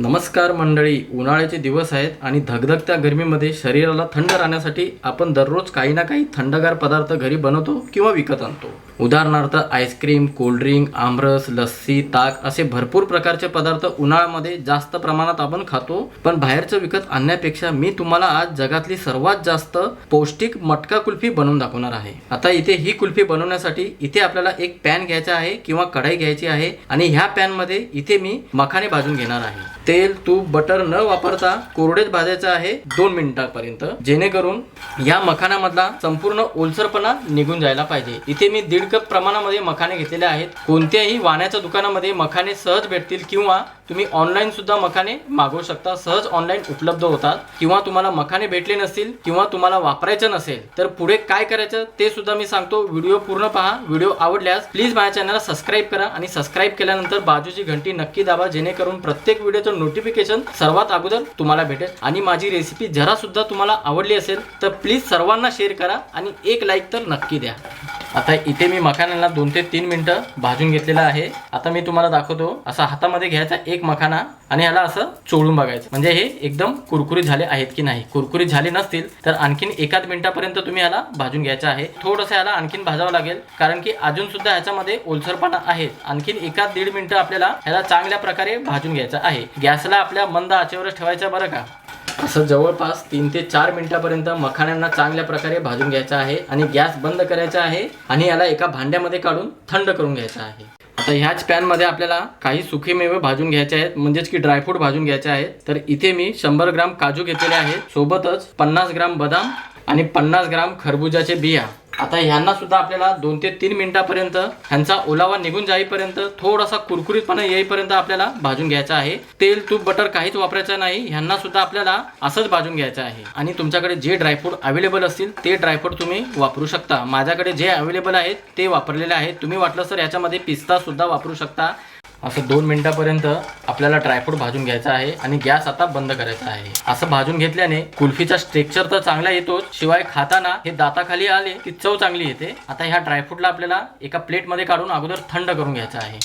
नमस्कार मंडळी उन्हाळ्याचे दिवस आहेत आणि धगधगत्या गरमीमध्ये शरीराला थंड राहण्यासाठी आपण दररोज काही ना काही थंडगार पदार्थ घरी बनवतो किंवा विकत आणतो. उदाहरणार्थ आईस्क्रीम कोल्ड्रिंक आमरस लस्सी ताक असे भरपूर प्रकारचे पदार्थ उन्हाळ्यामध्ये जास्त प्रमाणात आपण खातो. पण बाहेरचं विकत आणण्यापेक्षा मी तुम्हाला आज जगातली सर्वात जास्त पौष्टिक मटका कुल्फी बनवून दाखवणार आहे. आता इथे ही कुल्फी बनवण्यासाठी इथे आपल्याला एक पॅन घ्यायचा आहे किंवा कढाई घ्यायची आहे आणि ह्या पॅनमध्ये इथे मी मखाने भाजून घेणार आहे. तेल तूप बटर न वापरता कोरडेच भाजायचं आहे दोन मिनिटापर्यंत. जेणेकरून या मखानामधला संपूर्ण ओलसरपणा निघून जायला पाहिजे. इथे मी दीड कप प्रमाणामध्ये मखाने घेतलेले आहेत. कोणत्याही वाण्याच्या दुकानामध्ये मखाने सहज भेटतील किंवा तुम्ही ऑनलाईन सुद्धा मखाने मागवू शकता. सहज ऑनलाईन उपलब्ध होतात. किंवा तुम्हाला मखाने भेटले नसतील किंवा तुम्हाला वापरायचं नसेल तर पुढे काय करायचं ते सुद्धा मी सांगतो. व्हिडिओ पूर्ण पहा. व्हिडिओ आवडल्यास प्लीज माझ्या चॅनलला सबस्क्राईब करा आणि सबस्क्राईब केल्यानंतर बाजूची घंटी नक्की दाबा जेणेकरून प्रत्येक व्हिडिओचं नोटिफिकेशन सर्वात अगोदर तुम्हाला भेटेल. आणि माझी रेसिपी जरा सुद्धा तुम्हाला आवडली असेल तर प्लीज सर्वांना शेअर करा आणि एक लाईक तर नक्की द्या. आता इथे मी मखाण्याला दोन ते तीन मिनिटं भाजून घेतलेलं आहे. आता मी तुम्हाला दाखवतो असा हातामध्ये घ्यायचा एक मखाना आणि ह्याला असं चोळून बघायचं. म्हणजे हे एकदम कुरकुरीत झाले आहेत की नाही. कुरकुरीत झाले नसतील तर आणखीन एकाच मिनिटापर्यंत तुम्ही ह्याला भाजून घ्यायचं आहे. थोडंसं ह्याला आणखीन भाजावं लागेल कारण की अजून सुद्धा ह्याच्यामध्ये ओलसरपणा आहे. आणखीन एकाच दीड मिनिटं आपल्याला ह्याला चांगल्या प्रकारे भाजून घ्यायचं आहे. गॅसला आपल्या मंद आचेवरच ठेवायचा बरं का? असं जवळपास तीन ते चार मिनिटापर्यंत मखाण्यांना चांगल्या प्रकारे भाजून घ्यायचा आहे आणि गॅस बंद करायचा आहे आणि याला एका भांड्यामध्ये काढून थंड करून घ्यायचा आहे. आता ह्याच पॅनमध्ये आपल्याला काही सुखे मेवे भाजून घ्यायचे आहेत म्हणजेच की ड्रायफ्रूट भाजून घ्यायचे आहेत. तर इथे मी शंभर ग्राम काजू घेतलेले आहेत. सोबतच पन्नास ग्राम बदाम आणि पन्नास ग्राम खरबुजाचे बिया. आता ह्यांना सुद्धा आपल्याला दोन ते तीन मिनिटापर्यंत ह्यांचा ओलावा निघून जाईपर्यंत थोडासा कुरकुरीतपणा येईपर्यंत आपल्याला भाजून घ्यायचा आहे. तेल तूप बटर काहीच वापरायचं नाही. ह्यांना सुद्धा आपल्याला असंच भाजून घ्यायचं आहे. आणि तुमच्याकडे जे ड्रायफ्रूट अवेलेबल असतील ते ड्रायफ्रूट तुम्ही वापरू शकता. माझ्याकडे जे अवेलेबल आहेत ते वापरलेले आहेत. तुम्ही वाटलं तर याच्यामध्ये पिस्ता सुद्धा वापरू शकता. असं दोन मिनिटापर्यंत आपल्याला ड्रायफ्रूट भाजून घ्यायचा आहे आणि गॅस आता बंद करायचा आहे. असं भाजून घेतल्याने कुल्फीचा स्ट्रेक्चर तर चांगला येतोच शिवाय खाताना हे दाताखाली आले की चव चांगली येते. आता ह्या ड्रायफ्रूटला आपल्याला एका प्लेटमध्ये काढून अगोदर थंड करून घ्यायचं आहे.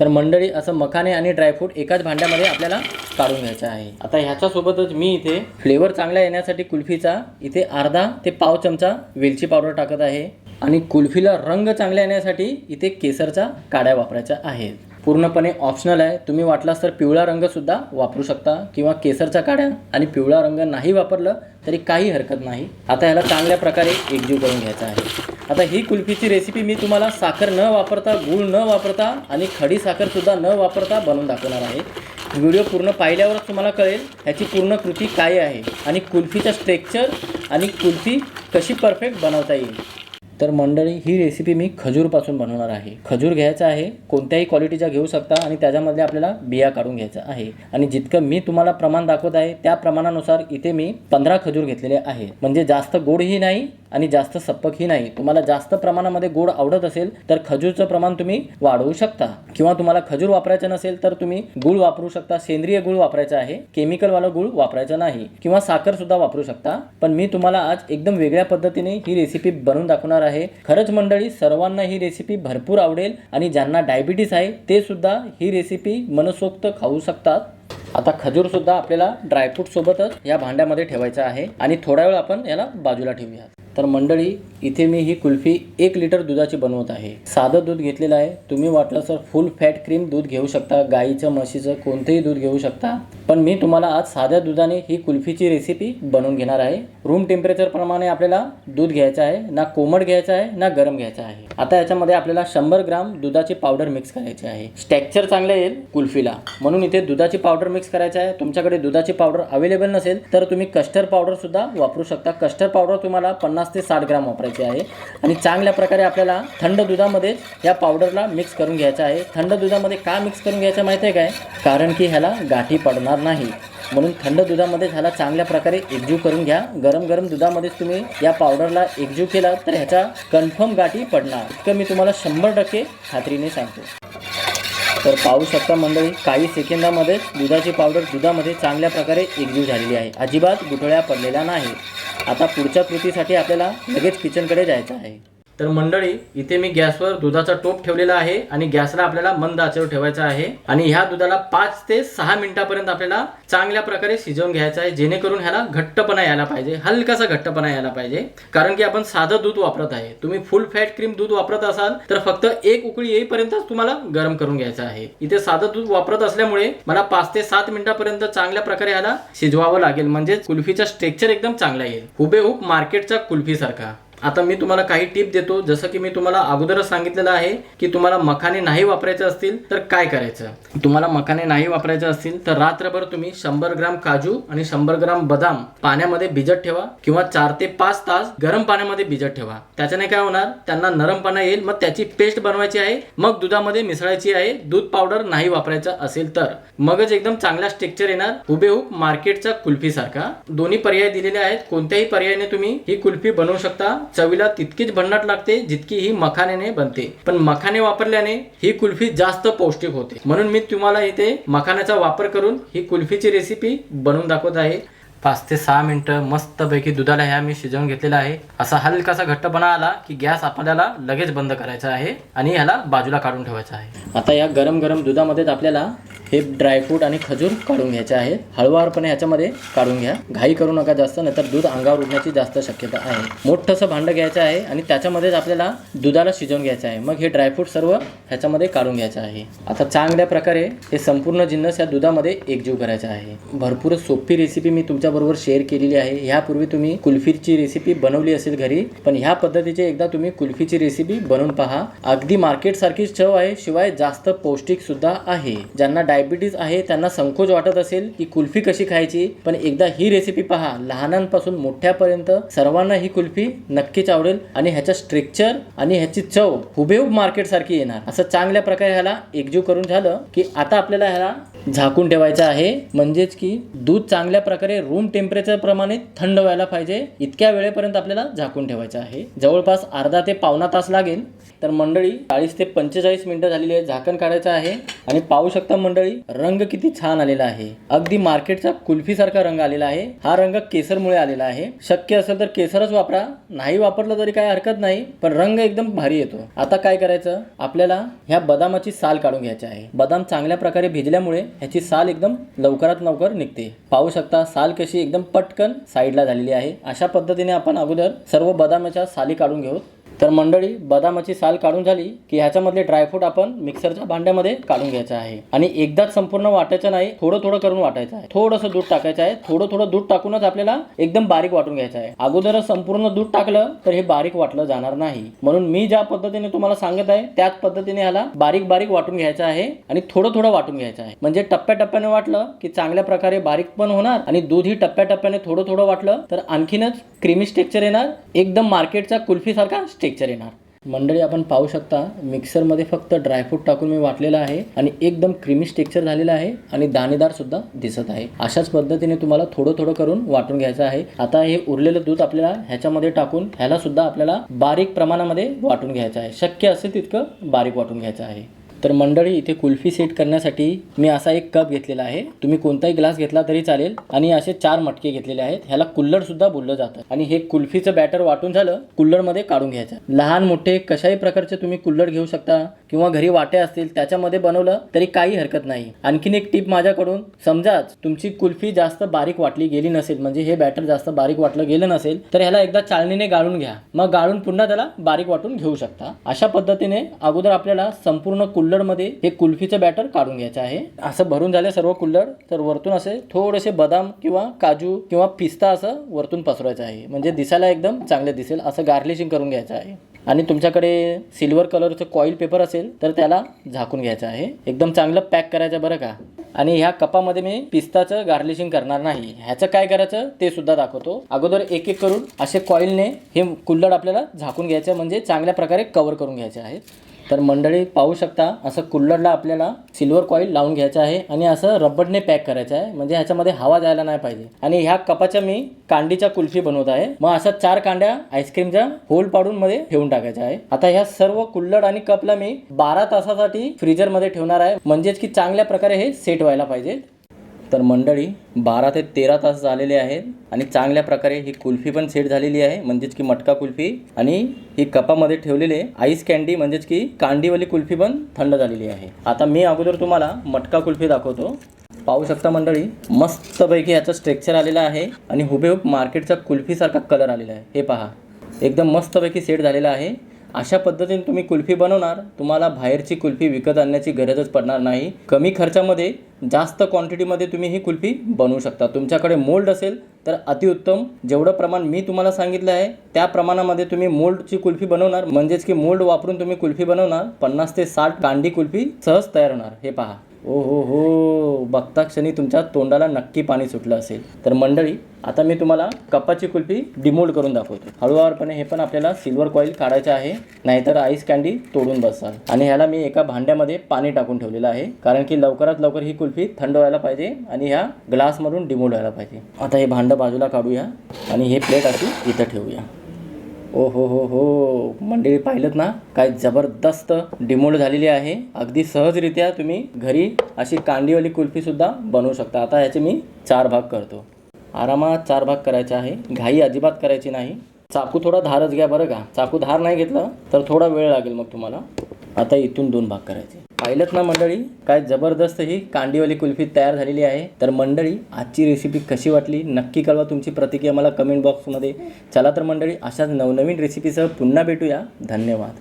तर मंडळी असं मखाने आणि ड्रायफ्रूट एकाच भांड्यामध्ये आपल्याला काढून घ्यायचं आहे. आता ह्याच्यासोबतच मी इथे फ्लेवर चांगला येण्यासाठी कुल्फीचा इथे अर्धा ते पाव चमचा वेलची पावडर टाकत आहे. आणि कुल्फीला रंग चांगला येण्यासाठी इथे केसरचा काड्या वापरायच्या आहेत पूर्णपणे ऑप्शनल आहे. तुम्ही वाटलास तर पिवळा रंगसुद्धा वापरू शकता किंवा केसरच्या काड्या आणि पिवळा रंग नाही वापरलं तरी काही हरकत नाही. आता ह्याला चांगल्या प्रकारे एकजीव करून घ्यायचा आहे. आता ही कुल्फीची रेसिपी मी तुम्हाला साखर न वापरता गूळ न वापरता आणि खडी साखरसुद्धा न वापरता बनवून दाखवणार आहे. व्हिडिओ पूर्ण पाहिल्यावरच तुम्हाला कळेल ह्याची पूर्ण कृती काय आहे आणि कुल्फीचं स्ट्रेक्चर आणि कुल्फी कशी परफेक्ट बनवता येईल. तर मंडळी ही रेसिपी मी खजूरपासून बनवणार आहे. खजूर घ्यायचा आहे कोणत्याही क्वालिटीचा घेऊ शकता आणि त्याच्यामध्ये आपल्याला बिया काढून घ्यायचा आहे. आणि जितकं मी तुम्हाला प्रमाण दाखवत आहे त्या प्रमाणानुसार इथे मी पंधरा खजूर घेतलेले आहे म्हणजे जास्त गोडही नाही आणि जास्त सप्पकही नाही. तुम्हाला जास्त प्रमाणामध्ये गोड आवडत असेल तर खजूरचं प्रमाण तुम्ही वाढवू शकता. किंवा तुम्हाला खजूर वापरायचं नसेल तर तुम्ही गुळ वापरू शकता. सेंद्रिय गुळ वापरायचा आहे केमिकलवाला गुळ वापरायचं नाही किंवा साखर सुद्धा वापरू शकता. पण मी तुम्हाला आज एकदम वेगळ्या पद्धतीने ही रेसिपी बनवून दाखवणार आहे. खरंच मंडळी सर्वांना ही रेसिपी भरपूर आवडेल आणि ज्यांना डायबिटीस आहे ते सुद्धा ही रेसिपी मनसोक्त खाऊ शकतात. आता खजूर सुद्धा आपल्याला ड्रायफ्रूट सोबतच या भांड्यामध्ये ठेवायचा आहे आणि थोडा वेळ आपण याला बाजूला ठेवूया तर मंडळी इथे मी ही कुल्फी एक लिटर दुधाची बनवत आहे. साधं दूध घेतलेलं आहे. तुम्ही वाटलं तर फुल फॅट क्रीम दूध घेऊ शकता गाईचं म्हशीचं कोणतंही दूध घेऊ शकता. पण मी तुम्हाला आज साध्या दुधाने ही कुल्फीची रेसिपी बनवून घेणार आहे. रूम टेम्परेचरप्रमाणे आपल्याला दूध घ्यायचं आहे ना कोमट घ्यायचं आहे ना गरम घ्यायचं आहे. आता याच्यामध्ये आपल्याला शंभर ग्राम दुधाची पावडर मिक्स करायची आहे. स्टॅक्चर चांगलं येईल कुल्फीला. म्हणून इथे दुधाची पावडर मिक्स करायची आहे. तुमच्याकडे दुधाची पावडर अवेलेबल नसेल तर तुम्ही कस्टर्ड पावडरसुद्धा वापरू शकता. कस्टर्ड पावडर तुम्हाला पन्नास ते साठ ग्राम वापरायचे आहे. आणि चांगल्या प्रकारे आपल्याला थंड दुधामध्ये या पावडरला मिक्स करून घ्यायचं आहे. थंड दुधामध्ये का मिक्स करून घ्यायचं माहिती आहे काय? कारण की ह्याला गाठी पडणार नाही. म्हणून थंड दुधामध्ये ह्याला चांगल्या प्रकारे एकजीव करून घ्या. गरम गरम दुधामध्येच तुम्ही या पावडरला एकजीव केला तर ह्याच्या कन्फर्म गाठी पडणार. इतकं मी तुम्हाला शंभर टक्के खात्रीने सांगतो. तर पाहू शकता मंडळी काही सेकंदामध्ये दुधाची पावडर दुधामध्ये चांगल्या प्रकारे एकजीव झालेली आहे. अजिबात गुठळ्या पडलेल्या नाही. आता पुढच्या कृतीसाठी आपल्याला लगेच किचनकडे जायचं आहे. तर मंडळी इथे मी गॅसवर दुधाचा टोप ठेवलेला आहे आणि गॅसला आपल्याला मंद आचेवर ठेवायचा आहे. आणि ह्या दुधाला पाच ते सहा मिनिटापर्यंत आपल्याला चांगल्या प्रकारे शिजवून घ्यायचं आहे जेणेकरून ह्याला घट्टपणा यायला पाहिजे हलकासा घट्टपणा यायला पाहिजे. कारण की आपण साधं दूध वापरत आहे. तुम्ही फुल फॅट क्रीम दूध वापरत असाल तर फक्त एक उकळी येईपर्यंतच तुम्हाला गरम करून घ्यायचं आहे. इथे साधं दूध वापरत असल्यामुळे मला पाच ते सात मिनिटापर्यंत चांगल्या प्रकारे ह्याला शिजवावं लागेल. म्हणजे कुल्फीचा स्ट्रेक्चर एकदम चांगला येईल. हुबेहूब मार्केटच्या कुल्फीसारखा. आता मी तुम्हाला काही टिप देतो. जसं की मी तुम्हाला अगोदरच सांगितलेलं आहे की तुम्हाला मखाने नाही वापरायचे असतील तर काय करायचं? तुम्हाला मखाने नाही वापरायचे असतील तर रात्रभर तुम्ही शंभर ग्राम काजू आणि शंभर ग्राम बदाम पाण्यामध्ये भिजत ठेवा किंवा चार ते पाच तास गरम पाण्यामध्ये भिजत ठेवा. त्याच्याने काय होणार? त्यांना नरमपणा येईल मग त्याची पेस्ट बनवायची आहे मग दुधामध्ये मिसळायची आहे दूध पावडर नाही वापरायचं असेल तर. मगच एकदम चांगला स्ट्रक्चर येणार हुबेहूब मार्केटचा कुल्फी सारखा दोन्ही पर्याय दिलेले आहेत. कोणत्याही पर्यायाने तुम्ही ही कुल्फी बनवू शकता. चवीला तितकीच भन्नाट लागते जितकी ही मखाण्याने बनते. पण मखाने वापरल्याने ही कुल्फी जास्त पौष्टिक होते. म्हणून मी तुम्हाला इथे मखाण्याचा वापर करून ही कुल्फीची रेसिपी बनवून दाखवत आहे. पाच ते सहा मिनटं मस्तपैकी दुधाला ह्या मी शिजवून घेतलेला आहे. असा हलकासा घट्टपणा आला की गॅस आपल्याला लगेच बंद करायचा आहे आणि ह्याला बाजूला काढून ठेवायचा आहे. आता या गरम गरम दुधामध्येच आपल्याला हे ड्रायफ्रूट आणि खजूर काढून घ्यायचे आहे. हळूवारपणे ह्याच्यामध्ये काढून घ्या. घाई करू नका जास्त नाहीतर दूध अंगावर उडण्याची जास्त शक्यता आहे. मोठंसं भांडं घ्यायचं आहे आणि त्याच्यामध्येच आपल्याला दुधाला शिजवून घ्यायचं आहे. मग हे ड्रायफ्रूट सर्व ह्याच्यामध्ये काढून घ्यायचं आहे. आता चांगल्या प्रकारे हे संपूर्ण जिन्नस या दुधामध्ये एकजीव करायचा आहे. भरपूर सोपी रेसिपी मी तुमच्या तुमच्याबरोबर शेअर केलेली आहे. ह्यापूर्वी तुम्ही कुल्फीची रेसिपी बनवली असेल घरी पण ह्या पद्धतीची एकदा तुम्ही कुल्फीची रेसिपी बनवून पहा. अगदी मार्केट सारखीच चव आहे शिवाय जास्त पौष्टिक सुद्धा आहे. ज्यांना डायबिटीज आहे त्यांना संकोच वाटत असेल की कुल्फी कशी खायची. पण एकदा ही रेसिपी पहा. लहानांपासून मोठ्यापर्यंत सर्वांना ही कुल्फी नक्कीच आवडेल आणि ह्याचा स्ट्रक्चर आणि ह्याची चव हुबेहूब मार्केट सारखी येणार. असं चांगल्या प्रकारे ह्याला एकजीव करून झालं की आता आपल्याला ह्याला झाकून ठेवायचं आहे. म्हणजेच की दूध चांगल्या प्रकारे रूम टेम्परेचर प्रमाणे थंड व्हायला पाहिजे. इतक्या वेळेपर्यंत आपल्याला झाकून ठेवायचं आहे. जवळपास अर्धा ते पावणा तास लागेल. तर मंडळी चाळीस ते पंचेचाळीस मिनिटं झालेली आहे झाकण काढायचं आहे. आणि पाहू शकता मंडळी रंग किती छान आलेला आहे. अगदी मार्केटचा कुल्फीसारखा रंग आलेला आहे. हा रंग केसरमुळे आलेला आहे. शक्य असेल तर केसरच वापरा. नाही वापरलं तरी काही हरकत नाही पण रंग एकदम भारी येतो. आता काय करायचं? आपल्याला ह्या बदामाची साल काढून घ्यायची आहे. बदाम चांगल्या प्रकारे भिजल्यामुळे ह्याची साल एकदम लवकरात लवकर निघते. पाहू शकता साल कशी एकदम पटकन साईडला झालेली आहे. अशा पद्धतीने आपण अगोदर सर्व बदामाच्या साली काढून घेऊ. तर मंडळी बदामाची साल काढून झाली की ह्याच्यामधले ड्रायफ्रूट आपण मिक्सरच्या भांड्यामध्ये काढून घ्यायचं आहे. आणि एकदाच संपूर्ण वाटायचं नाही थोडं थोडं करून वाटायचं आहे. थोडंसं दूध टाकायचं आहे. थोडं थोडं दूध टाकूनच आपल्याला एकदम बारीक वाटून घ्यायचं आहे. अगोदरच संपूर्ण दूध टाकलं तर हे बारीक वाटलं जाणार नाही. म्हणून मी ज्या पद्धतीने तुम्हाला सांगत आहे त्याच पद्धतीने ह्याला बारीक बारीक वाटून घ्यायचं आहे आणि थोडं थोडं वाटून घ्यायचं आहे. म्हणजे टप्प्याटप्प्याने वाटलं की चांगल्या प्रकारे बारीक पण होणार आणि दूध ही टप्प्याटप्प्याने थोडं थोडं वाटलं तर आणखीनच क्रीमी स्टेक्चर येणार. एकदम मार्केटचा कुल्फीसारखा टेक्चर येणार. मंडळी आपण पाहू शकता मिक्सरमध्ये फक्त ड्रायफ्रूट टाकून मी वाटलेलं आहे आणि एकदम क्रीमी टेक्चर झालेलं आहे आणि दाणेदार सुद्धा दिसत आहे. अशाच पद्धतीने तुम्हाला थोडं थोडं करून वाटून घ्यायचं आहे. आता हे उरलेलं दूध आपल्याला ह्याच्यामध्ये टाकून ह्याला सुद्धा आपल्याला बारीक प्रमाणामध्ये वाटून घ्यायचं आहे. शक्य असेल तितकं बारीक वाटून घ्यायचं आहे. तर मंडळी इथे कुल्फी सेट करण्यासाठी मी असा एक कप घेतलेला आहे. तुम्ही कोणताही ग्लास घेतला तरी चालेल. आणि असे चार मटके घेतलेले आहेत. ह्याला कुल्लर सुद्धा बोललं जातं. आणि हे कुल्फीचं बॅटर वाटून झालं कुल्लरमध्ये काढून घ्यायचं. लहान मोठे कशाही प्रकारचे तुम्ही कुल्लर घेऊ शकता किंवा घरी वाटे असतील त्याच्यामध्ये बनवलं तरी काही हरकत नाही. आणखीन एक टीप माझ्याकडून. समजाच तुमची कुल्फी जास्त बारीक वाटली गेली नसेल म्हणजे हे बॅटर जास्त बारीक वाटलं गेलं नसेल तर ह्याला एकदा चाळणीने गाळून घ्या. मग गाळून पुन्हा त्याला बारीक वाटून घेऊ शकता. अशा पद्धतीने अगोदर आपल्याला संपूर्ण कुल्लडमध्ये हे कुल्फीचं बॅटर काढून घ्यायचं आहे. असं भरून झालं सर्व कुल्लड तर वरतून असे थोडेसे बदाम किंवा काजू किंवा पिस्ता असं वरतून पसरवायचं आहे. म्हणजे दिसायला एकदम चांगलं दिसेल असं गार्लिशिंग करून घ्यायचं आहे. आणि तुमच्याकडे सिल्वर कलरचं कॉईल पेपर असेल तर त्याला झाकून घ्यायचं आहे. एकदम चांगलं पॅक करायचं बरं का. आणि ह्या कपामध्ये मी पिस्ताचं गार्लिशिंग करणार नाही. ह्याचं काय करायचं ते सुद्धा दाखवतो. अगोदर एक एक करून असे कॉईलने हे कुल्लड आपल्याला झाकून घ्यायचं म्हणजे चांगल्या प्रकारे कवर करून घ्यायचे आहे. तर मंडळी पाहू शकता असं कुल्लरला आपल्याला सिल्वर कॉईल लावून घ्यायचं आहे आणि असं रबरने पॅक करायचं आहे. म्हणजे ह्याच्यामध्ये हवा जायला नाही पाहिजे. आणि ह्या कपाच्या मी कांडीच्या कुल्फी बनवत आहे. मग असं चार कांड्या आईस्क्रीमच्या होल पाडून मध्ये ठेवून टाकायच्या आहे. आता ह्या सर्व कुल्लड आणि कपला मी बारा तासासाठी फ्रीजरमध्ये ठेवणार आहे. म्हणजेच की चांगल्या प्रकारे हे सेट व्हायला पाहिजे. तर मंडळी बारा ते तेरा तास झालेले आहेत आणि चांगल्या प्रकारे ही कुल्फी पण सेट झालेली आहे म्हणजेच की मटका कुल्फी. आणि ही कपामध्ये ठेवलेले आईस कॅन्डी म्हणजेच की कांडीवाली कुल्फी पण थंड झालेली आहे. आता मी अगोदर तुम्हाला मटका कुल्फी दाखवतो. पाहू शकता मंडळी मस्तपैकी ह्याचं स्ट्रक्चर आलेलं आहे आणि हुबेहूब मार्केटचा कुल्फीसारखा कलर आलेला आहे. हे पहा एकदम मस्तपैकी सेट झालेला आहे. अशा पद्धतीने तुम्ही कुल्फी बनवणार तुम्हाला बाहेरची कुल्फी विकत आणण्याची गरजच पडणार नाही. कमी खर्चामध्ये जास्त क्वांटिटीमध्ये तुम्ही ही कुल्फी बनवू शकता. तुमच्याकडे मोल्ड असेल तर अतिउत्तम. जेवढं प्रमाण मी तुम्हाला सांगितलं आहे त्या प्रमाणामध्ये तुम्ही मोल्डची कुल्फी बनवणार. म्हणजेच की मोल्ड वापरून तुम्ही कुल्फी बनवणार. पन्नास ते साठ कांडी कुल्फी सहज तयार होणार. हे पहा. ओ हो हो बघता क्षणी तुमच्या तोंडाला नक्की पाणी सुटलं असेल. तर मंडळी आता मी तुम्हाला कपाची कुल्फी डिमोल्ड करून दाखवतो. हळूवारपणे हे पण आपल्याला सिल्वर कॉईल काढायचं आहे नाहीतर आईस कॅन्डी तोडून बसाल. आणि ह्याला मी एका भांड्यामध्ये पाणी टाकून ठेवलेलं आहे कारण की लवकरात लवकर ही कुल्फी थंड व्हायला पाहिजे आणि ह्या ग्लासमधून डिमोल्ड व्हायला पाहिजे. आता हे भांडं बाजूला काढूया आणि हे प्लेट अशी इथं ठेवूया. ओ हो हो हो. मंडळी पाहिलं ना? काय जबरदस्त डिमोल्ड झालेली आहे. अगदी सहजरित्या तुम्ही घरी अशी कांडीवाली कुल्फीसुद्धा बनवू शकता. आता ह्याचे मी चार भाग करतो. आरामात चार भाग करायचे आहे. घाई अजिबात करायची नाही. चाकू थोडा धारच घ्या बरं का. चाकू धार नाही घेतलं तर थोडा वेळ लागेल मग तुम्हाला. आता इथून दोन भाग करायचे. पाहिलंच ना मंडळी काय जबरदस्त ही कांडीवाली कुल्फी तयार झालेली आहे. तर मंडळी आजची रेसिपी कशी वाटली? नक्की कळवा तुमची प्रतिक्रिया मला कमेंट बॉक्समध्ये चला तर मंडळी अशाच नवनवीन रेसिपीसह पुन्हा भेटूया. धन्यवाद.